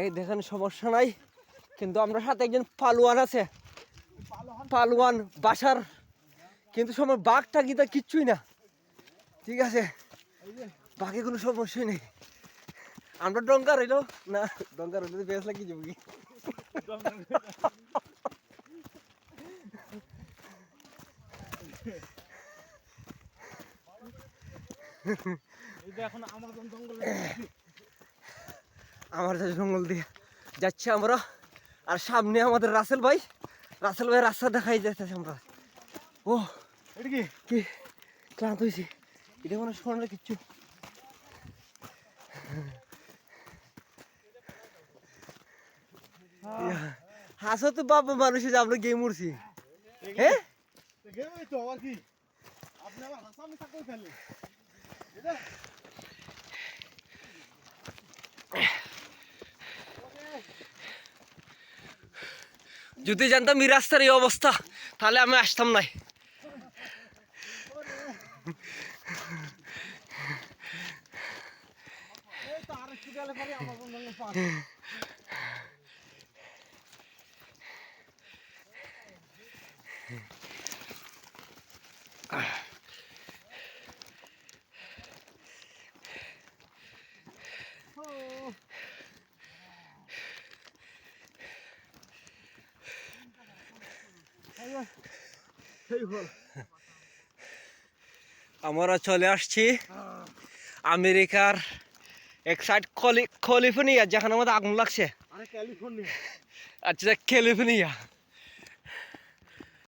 এই দেখেন সমস্যা নাই। কিন্তু আমরা সাথে একজন পালোয়ান আছে। পালোয়ান বাসার। কিন্তু সময় বাঘ বাঘটা গীতা কিচ্ছুই না। ঠিক আছে? বাঘে কোনো সমস্যাই নেই। আমরা ডঙ্কা রইল না ডঙ্কা রইলে বেশ লাগি যাব কি? এখন আমাজন জঙ্গলে আমার জঙ্গল দিয়ে যাচ্ছি আমরা। আর সামনে আমাদের রাসেল ভাই। রাসেল ভাই রাস্তা দেখাই যাইতেছে আমরা। ও এটা কি? কি? ক্লান্ত হয়েছি এটা মনে শোনার কিচ্ছু। হাসো তো বাবা মানুষে যে আমরা গেম উড়ছি। হ্যাঁ গেমই তো আর কি আপনি আমার হাসামি থাকতে ফেললে এটা যদি জানতাম এই রাস্তার এই অবস্থা তাহলে আমি আসতাম নাই। এই তো আরেকটু গেলে পরে আমাজন জঙ্গল পাস এই বল আমরা চলে আসছি আমেরিকার এক সাইড কলি কলিফোর্নিয়া যেখানে আমাদের আগুন লাগছে। আচ্ছা ক্যালিফোর্নিয়া